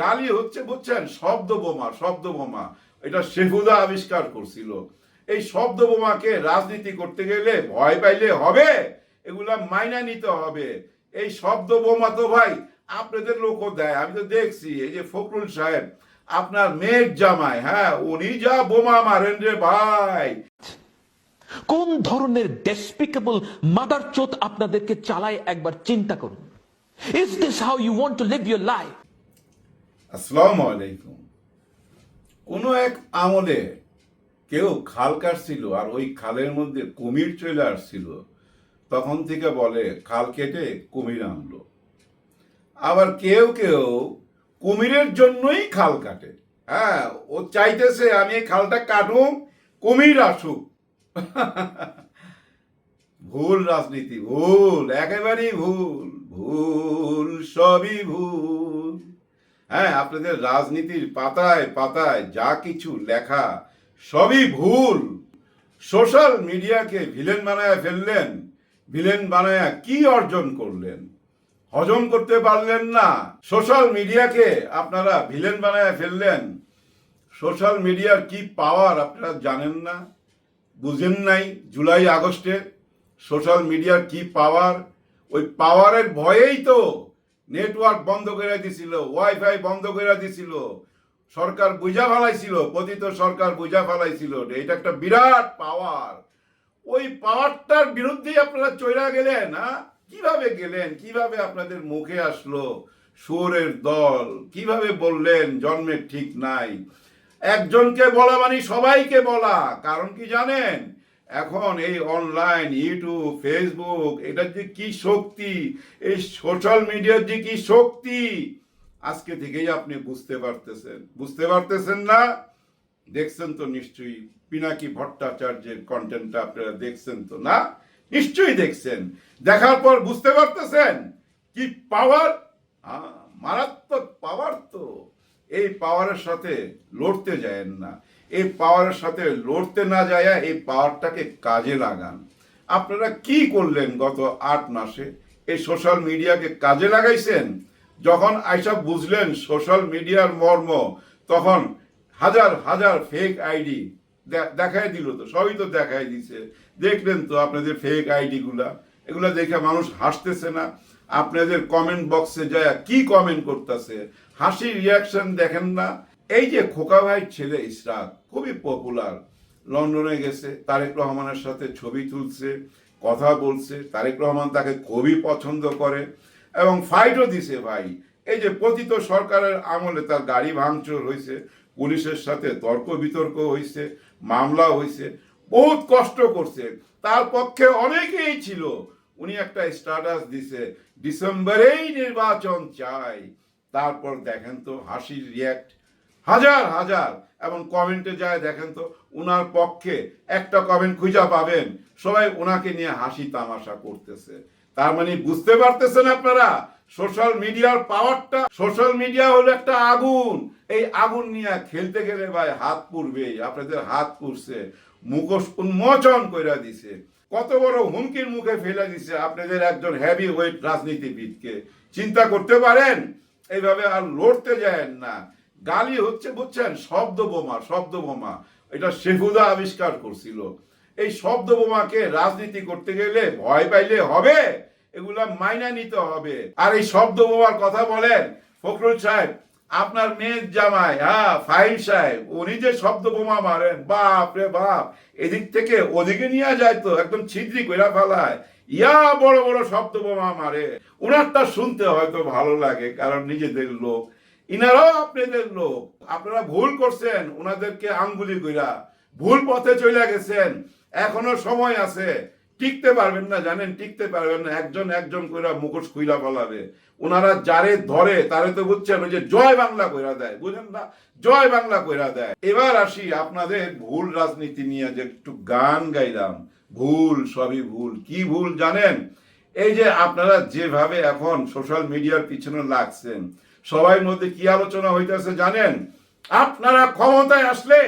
গালি হচ্ছে, বুঝছেন? শব্দ বোমা শব্দ বোমা। এটা শেফুদা আবিষ্কার করছিল। এই শব্দ বোমাকে রাজনীতি করতে গেলে ভয় পাইলে হবে, এগুলা মাইনা নিতে হবে। এই শব্দ বোমা তো ভাই আপনাদের লোকও দেয়। আমি তো দেখছি, এই যে ফখরুল সাহেব, আপনার মেয়ের জামাই হ্যাঁ উনি যা বোমা মারেন রে ভাই। কোন ধরনের ডেসপিকেবল মাদার চোত আপনাদেরকে চালায় একবার চিন্তা করুন। Is this how you want to live your life আসসালামু আলাইকুম। কোনো এক আমলে কেউ খাল কাটছিল আর ওই খালের মধ্যে কুমির চলে আসছিল, তখন থেকে বলে, খাল কেটে কুমির আনলো। আবার কেউ কেউ কুমিরের জন্যই খাল কাটে। হ্যাঁ ও চাইতেছে, আমি এই খালটা কাটুম, কুমির আসুক। ভুল রাজনীতি, ভুল, একেবারেই ভুল ভুল, সবই ভুল। হ্যাঁ আপনাদের রাজনীতির পাতায় পাতায় যা কিছু লেখা সবই ভুল। সোশ্যাল মিডিয়াকে ভিলেন বানায় ফেললেন। ভিলেন বানায় কি অর্জন করলেন? হজম করতে পারলেন না। সোশ্যাল মিডিয়াকে আপনারা ভিলেন বানায় ফেললেন। সোশ্যাল মিডিয়ার কি পাওয়ার আপনারা জানেন না? বুঝেন নাই, জুলাই আগস্টে সোশ্যাল মিডিয়ার কি পাওয়ার? ওই পাওয়ারের ভয়েই তো নেটওয়ার্ক বন্ধ করে দিছিল, ওয়াইফাই বন্ধ করে দিছিল, সরকার বুঝা ফেলাইছিল পতিত সরকার বুঝা ফেলাইছিল এটা একটা বিরাট পাওয়ার ওই পাওয়ারটার বিরুদ্ধেই আপনারা চইরা গেলেন হ্যাঁ কীভাবে গেলেন? কীভাবে আপনাদের মুখে আসলো সুরের দল? কীভাবে বললেন জন্মের ঠিক নাই? একজনকে বলা মানে সবাইকে বলা, কারণ কি জানেন? এখন এই অনলাইন ইউটিউব ফেসবুক এটার যে কি শক্তি? এই সোশ্যাল মিডিয়ার যে কি শক্তি? আজকে থেকেই আপনি বুঝতে পারতেছেন। বুঝতে পারতেছেন না? দেখছেন তো নিশ্চয়ই পিনাকি ভট্টাচার্যের কন্টেন্টটা আপনারা দেখছেন তো না? নিশ্চয়ই দেখছেন। দেখার পর বুঝতে পারতেছেন? কি পাওয়ার মারাত্মক পাওয়ার তো। এই পাওয়ারের সাথে লড়তে যায়েন না। এই পাওয়ারের সাথে লড়তে না যায় এই পাওয়ারটাকে কাজে লাগান। আপনারা কি করলেন গত আট মাসে? এই সোশ্যাল মিডিয়াকে কাজে লাগাইছেন? যখন আইসা বুঝলেন সোশ্যাল মিডিয়ার মর্ম, তখন হাজার হাজার ফেক আইডি দেখাই দিল তো, সবই তো দেখাই দিছে। দেখলেন তো আপনাদের ফেক আইডি গুলা। এগুলা দেখে মানুষ হাসতেছে না। আপনাদের কমেন্ট বক্সে যায় কি কমেন্ট করতেছে? হাসির রিয়াকশন দেখেন না। এই যে খোকা ভাইয়ের ছেলে ইসরাত, খুবই পপুলার লন্ডনে গেছে, তারেক রহমানের সাথে ছবি তুলছে, কথা বলছে। তারেক রহমান তাকে খুবই পছন্দ করে এবং ফাইটও দিছে ভাই। এই যে পতিত সরকারের আমলে তার গাড়ি ভাঙচুর হয়েছে, পুলিশের সাথে তর্ক বিতর্ক হয়েছে মামলা হয়েছে, বহুত কষ্ট করছে। তার পক্ষে অনেকেই ছিল। উনি একটা স্ট্যাটাস দিছে, ডিসেম্বরেই নির্বাচন চাই। তারপর দেখেন তো হাসির রিয়াক্ট হাজার হাজার। এবং কমেন্টে যায়, দেখেন তো, উনার পক্ষে একটা কমেন্ট খুঁজা পাবেন। সবাই ওনাকে নিয়ে হাসি তামাশা করতেছে। তার মানে বুঝতে পারতেছেন আপনারা? সোশ্যাল মিডিয়ার পাওয়ারটা, সোশ্যাল মিডিয়া হলো একটা আগুন। এই আগুন নিয়ে খেলতে গেলে ভাই হাত পুড়বেই, আপনাদের হাত পুড়ছে। মুখোশ উন্মোচন কইরা দিছে। কত বড় হুমকির মুখে ফেলে দিছে আপনাদের একজন হেভি ওয়েট রাজনীতিবিদকে। চিন্তা করতে পারেন? এইভাবে আর লড়তে যায় না। গালি হচ্ছে বুঝছেন শব্দ বোমা শব্দ বোমা। এটা শেফুদা আবিষ্কার করছিল। এই শব্দ বোমাকে রাজনীতি করতে গেলে ভয় পাইলে হবে, এগুলা মাইনা নিতে হবে। আর এই শব্দ বোমার কথা বলেন, ফখরুল সাহেব, আপনার মেয়ের জামাই হ্যাঁ ফাইল সাহেব, উনি যে শব্দ বোমা মারেন, বাপ রে বাপ, এদিক থেকে ওদিকে নিয়ে যায় তো, একদম ছিদ্রি কইরা ফেলায়। ইয়া বড় বড় শব্দ বোমা মারে। ওনারটা শুনতে হয়তো ভালো লাগে, কারণ নিজেদের লোক। ইনারাও আপনাদের লোক। আপনারা ভুল করছেন, ওনাদেরকে আঙ্গুলি কইরা। ভুল পথে চলে গেছেন, এখনও সময় আছে। টিকতে পারবেন না, জানেন, টিকতে পারবেন না। একজন একজন কইরা মুখোশ ফলাবে ওনারা যারে ধরে, তারে তো বুঝছেন, ওই যে জয় বাংলা কইরা দেয়, বুঝেন না? জয় বাংলা কইরা দেয়। এবার আসি আপনাদের ভুল রাজনীতি নিয়ে যে একটু গান গাইলাম। ভুল, সবই ভুল। কি ভুল জানেন? এই যে আপনারা যেভাবে এখন সোশ্যাল মিডিয়ার পিছনে লাগছেন সবাই মধ্যে কি আলোচনা হইতেছে জানেন? আপনারা ক্ষমতায় আসলে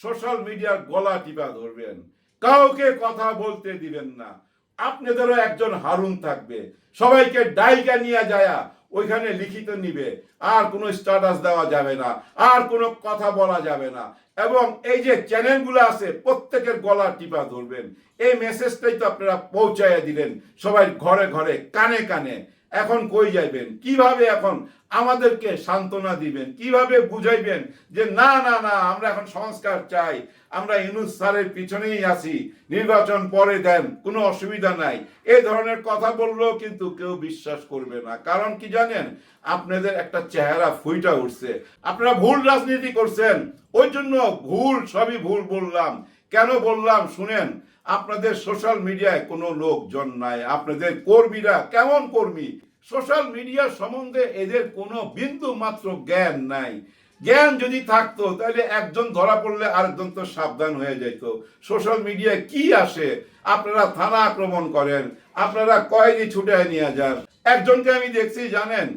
সোশ্যাল মিডিয়ার গলা টিপা ধরবেন। কাউকে কথা বলতে দিবেন না। আপনাদেরও একজন হারুন থাকবে। সবাইকে ডাইকা নিয়ে যায়া, ওইখানে লিখিত নিবে। আর কোনো স্ট্যাটাস দেওয়া যাবে না, আর কোনো কথা বলা যাবে না। এবং এই যে চ্যানেলগুলো আছে, প্রত্যেকের গলা টিপা ধরবেন। এই মেসেজটাই তো আপনারা পৌঁছাইয়া দিলেন সবাই ঘরে ঘরে, কানে কানে। এখন কই যাইবেন? কীভাবে এখন আমাদেরকে সান্ত্বনা দিবেন? কীভাবে বুঝাইবেন যে না না না, আমরা এখন সংস্কার চাই, আমরা ইউনুস স্যারের পিছনেই আছি, নির্বাচন পরে দেন, কোনো অসুবিধা নাই। এই ধরনের কথা বললেও কিন্তু কেউ বিশ্বাস করবে না। কারণ কি জানেন? আপনাদের একটা চেহারা ফুইটা উঠছে। আপনারা ভুল রাজনীতি করছেন। ওই জন্য ভুল, সবই ভুল বললাম। কেন বললাম? শুনেন আপনাদের সোশ্যাল মিডিয়ায় কোনো লোকজন নাই। আপনাদের কর্মীরা কেমন কর্মী? সোশ্যাল মিডিয়া সম্বন্ধে এদের কোনো বিন্দু মাত্র জ্ঞান নাই। জ্ঞান যদি থাকতো, তাহলে একজন ধরা পড়লে আরেকজন তো সাবধান হয়ে যেত সোশ্যাল মিডিয়ায় কি আসে? আপনারা থানা আক্রমণ করেন, আপনারা কয়েদি ছুটে নিয়ে যান। একজনকে আমি দেখছি, জানেন,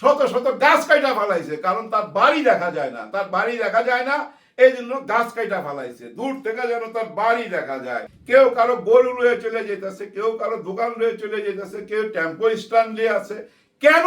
শত শত গাছ কাটা ফেলাইছে, কারণ তার বাড়ি দেখা যায় না। তার বাড়ি দেখা যায় না এই জন্য গাছ কাটা ফেলাইছে। দূর থেকে যেন তার বাড়ি দেখা যায়। কেউ কারও গরু লয়ে চলে যেতেছে কেউ কারও দোকান লয়ে চলে যেতেছে কেউ টেম্পো স্ট্যান্ড নিয়ে আছে। কেন?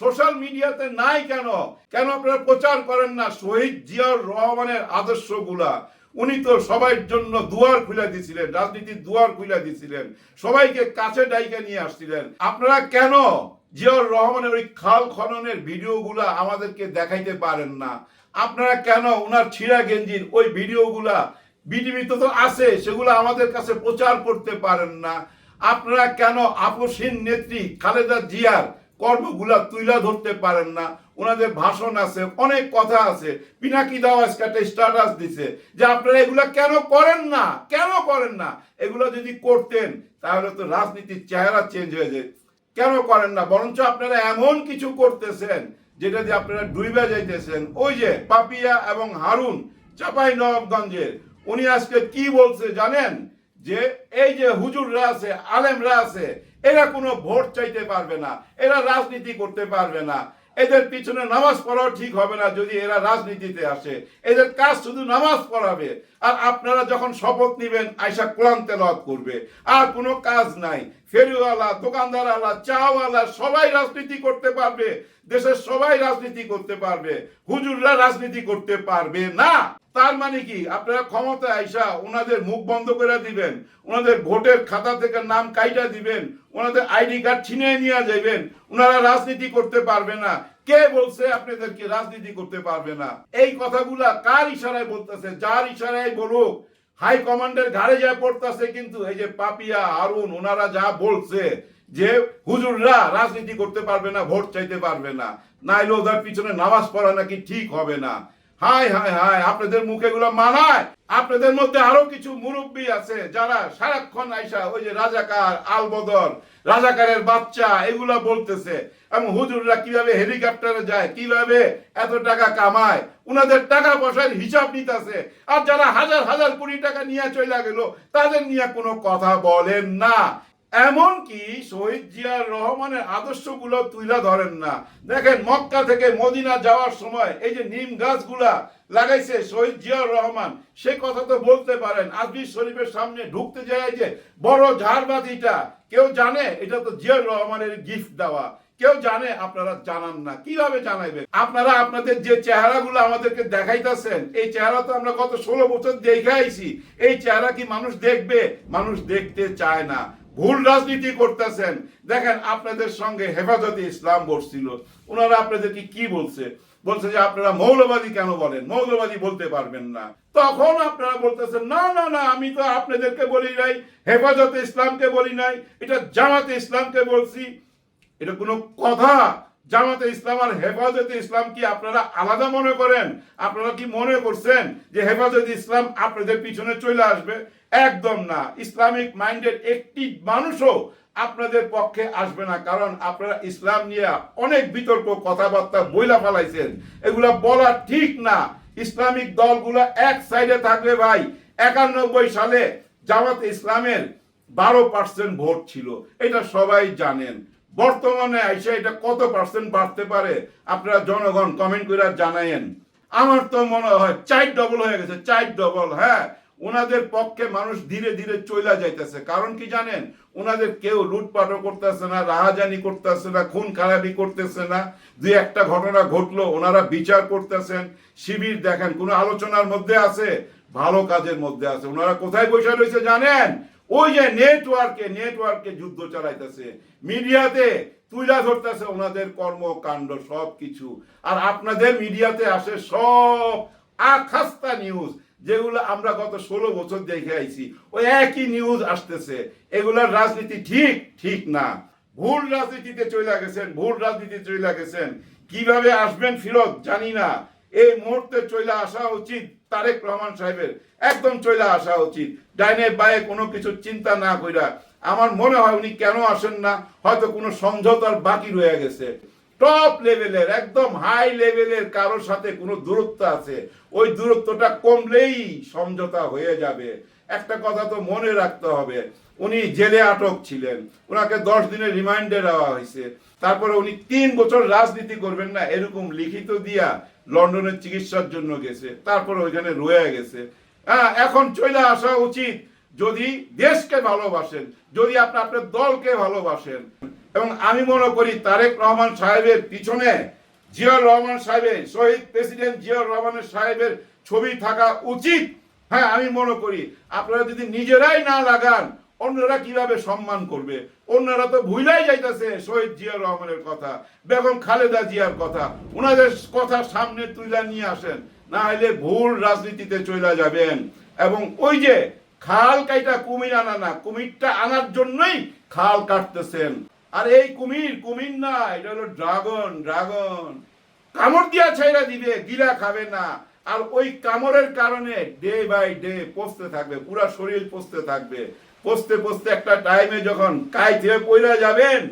সোশ্যাল মিডিয়াতে নাই কেন? কেন আপনারা প্রচার করেন না শহীদ জিয়াউর রহমানের আদর্শগুলা? উনি তো সবার জন্য দুয়ার খুলে দিছিলেন, রাজনীতির দুয়ার খুলে দিছিলেন, সবাইকে কাছে ডাইকে নিয়ে আসছিলেন। আপনারা কেন জিয়াউর রহমানের ওই খাল খননের ভিডিওগুলা আমাদেরকে দেখাইতে পারেন না? আপনারা কেন ওনার ছিঁড়া গেঞ্জির ওই ভিডিওগুলা? বিটিভিতে তো আছে, সেগুলো আমাদের কাছে প্রচার করতে পারেন না। আপনারা কেন আপসীন নেত্রী খালেদা জিয়ার কর্মগুলা তুইলা ধরতে পারেন না? ওনাদের ভাষণ আছে, অনেক কথা আছে। পিনাকি দাও একটা স্ট্যাটাস দিছে যে আপনারা এগুলা কেন করেন না? কেন করেন না? এগুলো যদি করতেন, তাহলে তো রাজনীতির চেহারা চেঞ্জ হয়ে যায় কেন করেন না? বরঞ্চ আপনারা এমন কিছু করতেছেন যেটা দিয়ে আপনারা ডুইবে যাইতেছেন, ওই যে পাপিয়া এবং হারুন চাপাই নবাবগঞ্জের উনি আজকে কি বলছে জানেন? যে এই যে হুজুররা আছে, আলেমরা আছে, এরা কোনো ভোট চাইতে পারবে না, এরা রাজনীতি করতে পারবে না। এদের পিছনে নামাজ পড়াও ঠিক হবে না যদি এরা রাজনীতিতে আসে। এদের কাজ শুধু নামাজ পড়াবে। আর আপনারা যখন শপথ নিবেন আয়সা কোরআন তেলাওয়াত করবে। আর কোনো কাজ নাই। ফেরিওয়ালা দোকানদার আলা চাওয়ালা, সবাই রাজনীতি করতে পারবে, দেশের সবাই রাজনীতি করতে পারবে, হুজুররা রাজনীতি করতে পারবে না। তার মানে কি? আপনারা ক্ষমতা আইসা ওনাদের মুখ বন্ধ করে দিবেন, ওনাদের ভোটের খাতা থেকে নাম কাইটা দিবেন, ওনাদের আইডি কার্ড ছিনিয়ে নিয়ে যাবেন ওনারা রাজনীতি করতে পারবে না। কে বলছে আপনাদেরকে রাজনীতি করতে পারবে না? এই কথাগুলা কার ইশারায় বলতেছে? যার ইশারায় বলুক হাই কমান্ডের ঘাড়ে যা পড়তেছে কিন্তু এই যে পাপিয়া আরুন ওনারা যা বলছে যে হুজুররা রাজনীতি করতে পারবে না, ভোট চাইতে পারবে না, নাইলে ওদের পিছনে নামাজ পড়া নাকি ঠিক হবে না। হাই হাই হাই আপনাদের মুখে এগুলো মানায়। আপনাদের মধ্যে আরও কিছু মুরব্বী আছে যারা সারাক্ষণ আইসা ওই যে রাজাকার আলবদর রাজাকারের বাচ্চা, এগুলা বলতেছে। এবং হুজুররা কীভাবে হেলিকপ্টারে যায়, কীভাবে এত টাকা কামায়, উনাদের টাকা পয়সার হিসাব নিতেছে। আর যারা হাজার হাজার কোটি টাকা নিয়ে চলে গেল, তাদের নিয়ে কোনো কথা বলেন না। এমনকি শহীদ জিয়ার রহমানের আদর্শগুলো তুইলা ধরেন না। দেখেন মক্কা থেকে মদিনা যাওয়ার সময় এই যে নিম গাছগুলা লাগাইছে শহীদ জিয়াউর রহমান, সে কথা তো বলতে পারেন। আজমির শরীফের সামনে ঢুকতে যায় যে বড় ঝাড়বাতিটা। কেউ জানে? এটা তো জিয়াউর রহমানের গিফট দেওয়া। কেউ জানে? আপনারা জানান না। কীভাবে জানাইবেন? আপনারা আপনাদের যে চেহারাগুলো আমাদেরকে দেখাইতেছেন, এই চেহারা তো আমরা গত ষোলো বছর দেখাইছি। এই চেহারা কি মানুষ দেখবে? মানুষ দেখতে চায় না। ভুল রাজনীতি করতেছেন। দেখেন, আপনাদের সঙ্গে হেফাজতে ইসলাম বসছিল ওনারা আপনাদেরকে কি বলছে? বলছে যে আপনারা মৌলবাদী কেন বলেন? মৌলবাদী বলতে পারবেন না। তখন আপনারা বলতেছেন, না না না, আমি তো আপনাদেরকে বলি নাই, হেফাজতে ইসলামকে বলি নাই, এটা জামাতে ইসলামকে বলছি। এটা কোনো কথা জামাতে ইসলাম আর হেফাজতে ইসলাম কি আপনারা আলাদা মনে করেন? আপনারা কি মনে করছেন যে হেফাজতে ইসলাম আপনাদের পিছনে চলে আসবে? একদম না। ইসলামিক মাইন্ডের একটি মানুষও আপনাদের পক্ষে আসবে না, কারণ আপনারা ইসলাম নিয়ে অনেক বিতর্ক, কথাবার্তা বইলা ফেলাইছেন। এগুলা বলা ঠিক না। ইসলামিক দলগুলা এক সাইডে থাকবে ভাই। একানব্বই সালে জামাত ইসলামের বারো পার্সেন্ট ভোট ছিল। এটা সবাই জানেন। বর্তমানে আইসা এটা কত পার্সেন্ট বাড়তে পারে? আপনারা জনগণ কমেন্ট করে জানায়েন। আমার তো মনে হয় চার ডবল হয়ে গেছে, চার ডবল হ্যাঁ? ওনাদের পক্ষে মানুষ ধীরে ধীরে চইলা যাইতেছে। কারণ কি জানেন? ওনাদের কেউ লুটপাটও করতেছে না, রাহাজানি করতেছে না, খুন খারাপি করতেছে না। দুই একটা ঘটনা ঘটলো ওনারা বিচার করতেছেন। শিবির দেখেন, কোনো আলোচনার মধ্যে আছে? ভালো কাজের মধ্যে আছে। ওনারা কোথায় বসে রয়েছে জানেন? ওই যে নেটওয়ার্কে নেটওয়ার্কে যুদ্ধ চালাইতেছে, মিডিয়াতে তুইলা ধরতেছে ওনাদের কর্মকাণ্ড সব কিছু আর আপনাদের মিডিয়াতে আসে সব আখাস্তা নিউজ, যেগুলো আমরা গত ষোলো বছর দেখে আইছি। ওই একই নিউজ আসতেছে। এগুলার রাজনীতি ঠিক ঠিক না। ভুল রাজনীতিতে চলে গেছেন, ভুল রাজনীতিতে চলে গেছেন। কীভাবে আসবেন ফিরত জানি না। এই মুহূর্তে চলে আসা উচিত। তারেক রহমান সাহেবের একদম চলে আসা উচিত। ডাইনে বায়ে কোনো কিছু চিন্তা না কইরা। আমার মনে হয় উনি কেন আসেন না, হয়তো কোনো সমঝোতার বাকি রয়ে গেছে। টপ লেভেলের একদম হাই লেভেলের কারোর সাথে কোনো দূরত্ব আছে। ওই দূরত্বটা কমলেই সমঝোতা হয়ে যাবে। একটা কথা তো মনে রাখতে হবে, উনি জেলে আটক ছিলেন। ওনাকে দশ দিনের রিমাইন্ডার দেওয়া হয়েছে। তারপরে উনি তিন বছর রাজনীতি করবেন না, এরকম লিখিত দিয়া লন্ডনের চিকিৎসার জন্য গেছে, তারপর ওইখানে রয়ে গেছে। হ্যাঁ এখন চলে আসা উচিত যদি দেশকে ভালোবাসেন, যদি আপনি আপনার দলকে ভালোবাসেন। এবং আমি মনে করি তারেক রহমান সাহেবের পিছনে জিয়াউর রহমান সাহেবের, শহীদ প্রেসিডেন্ট জিয়াউর রহমানের সাহেবের ছবি থাকা উচিত। হ্যাঁ আমি মনে করি আপনারা যদি নিজেরাই না লাগান অন্যরা কীভাবে সম্মান করবে? অন্যরা তো ভুলাই যাইতেছে শহীদ জিয়াউর রহমানের কথা, বেগম খালেদা জিয়ার কথা। ওনাদের কথা সামনে তুইলা নিয়ে আসেন না হলে ভুল রাজনীতিতে চলে যাবেন। এবং ওই যে খাল কাইটা কুমির আনা না, কুমিরটা আনার জন্যই খাল কাটতেছেন। আর এই কুমির কুমির না, এটা হলো ড্রাগন ড্রাগন। কামড় দিয়া ছাইরা দিবে, গিলা খাবে না। আর ওই কামড়ের কারণে ডে বাই ডে পচতে থাকবে, পুরা শরীর পচতে থাকবে। পচতে পচতে একটা টাইমে যখন কাই থেকে পইরা যাবেন,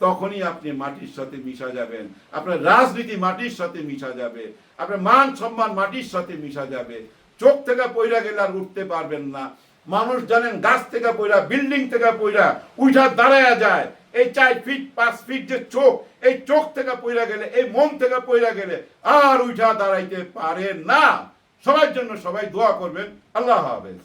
তখনই আপনি মাটির সাথে মিশা যাবেন। আপনার রাজনীতি মাটির সাথে মিশা যাবে। আপনার মান সম্মান মাটির সাথে মিশা যাবে। চোখ থেকে পইরা গেলে আর উঠতে পারবেন না। মানুষ জানেন গাছ থেকে পইরা বিল্ডিং থেকে পইরা উঠা দাঁড়ায়া যায়। এই চার ফিট পাঁচ ফিট যে চোখ, এই চোখ থেকে পইরা গেলে, এই মন থেকে পইরা গেলে আর উঠা দাঁড়াইতে পারে না। সবার জন্য সবাই দোয়া করবেন। আল্লাহ হাফেজ।